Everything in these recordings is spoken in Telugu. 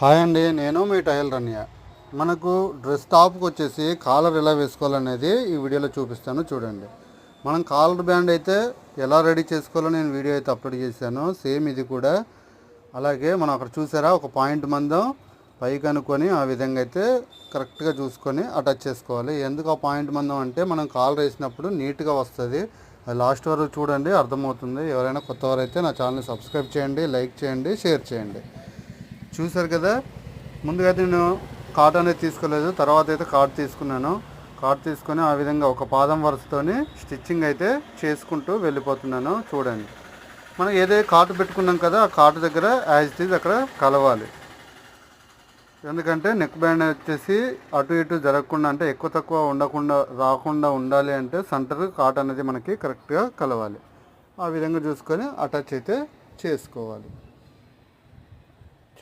హాయ్ అండి నేను మీ టైల్ రన్య. మనకు డ్రెస్ టాప్కి వచ్చేసి కాలర్ ఎలా వేసుకోవాలనేది ఈ వీడియోలో చూపిస్తాను చూడండి. మనం కాలర్ బ్యాండ్ అయితే ఎలా రెడీ చేసుకోవాలో నేను వీడియో అయితే అప్లోడ్ చేశాను సేమ్ ఇది కూడా. అలాగే మనం అక్కడ చూసారా ఒక పాయింట్ మందం పైకి అనుకొని ఆ విధంగా అయితే కరెక్ట్గా చూసుకొని అటాచ్ చేసుకోవాలి. ఎందుకు ఆ పాయింట్ మందం అంటే మనం కాలర్ వేసినప్పుడు నీట్గా వస్తుంది. అది లాస్ట్ వరకు చూడండి అర్థమవుతుంది. ఎవరైనా కొత్త వారు అయితే నా ఛానల్ని సబ్స్క్రైబ్ చేయండి లైక్ చేయండి షేర్ చేయండి. చూసారు కదా? ముందుగా అయితే నేను కార్ట్ అనేది తీసుకోలేదు. తర్వాత అయితే కార్ట్ తీసుకున్నాను. కార్ట్ తీసుకొని ఆ విధంగా ఒక పాదం వరుసతోని స్టిచ్చింగ్ అయితే చేసుకుంటూ వెళ్ళిపోతున్నాను. చూడండి. మనం ఏదైతే కార్ట్ పెట్టుకున్నాం కదా ఆ కార్ట్ దగ్గర యాజ్ తీసి అక్కడ కలవాలి. ఎందుకంటే నెక్ బ్యాండ్ వచ్చేసి అటు ఇటు జరగకుండా అంటే ఎక్కువ తక్కువ ఉండకుండా రాకుండా ఉండాలి అంటే సెంటర్ కాట్ అనేది మనకి కరెక్ట్గా కలవాలి. ఆ విధంగా చూసుకొని అటాచ్ అయితే చేసుకోవాలి.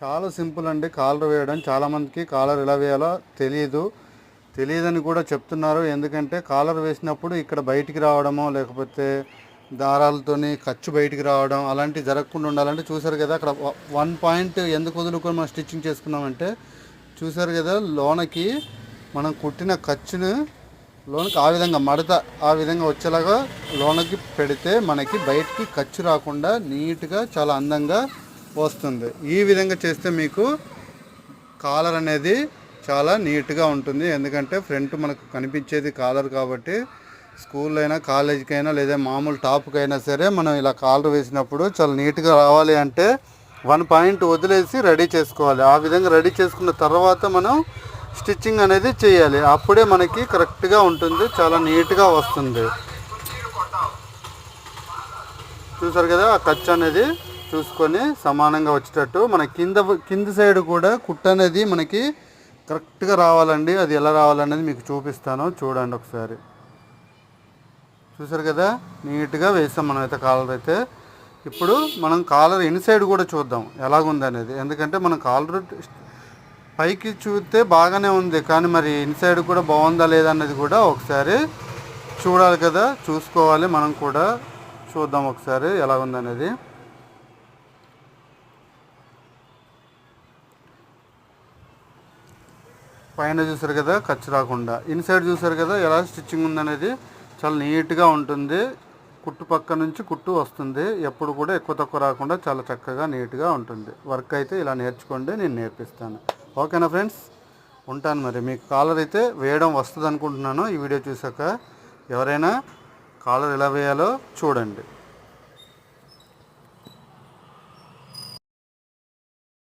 చాలా సింపుల్ అండి. కాలర్ వేయడం. చాలామందికి కాలర్ ఎలా వేయాలో తెలియదు తెలియదని కూడా చెప్తున్నారు. ఎందుకంటే కాలర్ వేసినప్పుడు ఇక్కడ బయటికి రావడమో లేకపోతే దారాలతోని ఖర్చు బయటికి రావడం అలాంటివి జరగకుండా ఉండాలంటే చూసారు కదా అక్కడ వన్ పాయింట్ ఎందుకు వదులుకొని మనం స్టిచ్చింగ్ చేసుకున్నామంటే చూసారు కదా లోనకి మనం కుట్టిన ఖర్చును లోనకి ఆ విధంగా మడత ఆ విధంగా వచ్చేలాగా లోనకి పెడితే మనకి బయటికి ఖర్చు రాకుండా నీట్గా చాలా అందంగా వస్తుంది. ఈ విధంగా చేస్తే మీకు కాలర్ అనేది చాలా నీట్గా ఉంటుంది. ఎందుకంటే ఫ్రంట్ మనకు కనిపించేది కాలర్ కాబట్టి స్కూల్లో అయినా కాలేజీకి అయినా లేదా మామూలు టాప్కి అయినా సరే మనం ఇలా కాలర్ వేసినప్పుడు చాలా నీట్గా రావాలి అంటే వన్ పాయింట్ వదిలేసి రెడీ చేసుకోవాలి. ఆ విధంగా రెడీ చేసుకున్న తర్వాత మనం స్టిచ్చింగ్ అనేది చేయాలి. అప్పుడే మనకి కరెక్ట్గా ఉంటుంది. చాలా నీట్గా వస్తుంది. చూసారు కదా ఆ ఖర్చు అనేది? చూసుకొని సమానంగా వచ్చేటట్టు మన కింద కింద సైడ్ కూడా కుట్ట అనేది మనకి కరెక్ట్గా రావాలండి. అది ఎలా రావాలనేది మీకు చూపిస్తాను. చూడండి ఒకసారి. చూసారు కదా? నీట్గా వేసాం మనం అయితే కాలర్ అయితే. ఇప్పుడు మనం కాలర్ ఇన్సైడ్ కూడా చూద్దాం. ఎలాగుందనేది. ఎందుకంటే మనం కాలర్ పైకి చూస్తే బాగానే ఉంది. కానీ మరి ఇన్సైడ్ కూడా బాగుందా లేదా అన్నది కూడా ఒకసారి చూడాలి కదా? చూసుకోవాలి మనం కూడా. చూద్దాం ఒకసారి ఎలా ఉందనేది పైన చూసారు కదా ఖర్చు రాకుండా. ఇన్సైడ్ చూసారు కదా ఎలా స్టిచ్చింగ్ ఉందనేది చాలా నీట్గా ఉంటుంది. కుట్టు పక్క నుంచి కుట్టు వస్తుంది. ఎప్పుడు కూడా ఎక్కువ తక్కువ రాకుండా చాలా చక్కగా నీట్గా ఉంటుంది. వర్క్ అయితే ఇలా నేర్చుకోండి నేను నేర్పిస్తాను. ఓకేనా ఫ్రెండ్స్? ఉంటాను మరి. మీకు కాలర్ అయితే వేయడం వస్తుంది అనుకుంటున్నాను ఈ వీడియో చూసాక ఎవరైనా కాలర్ ఎలా వేయాలో చూడండి.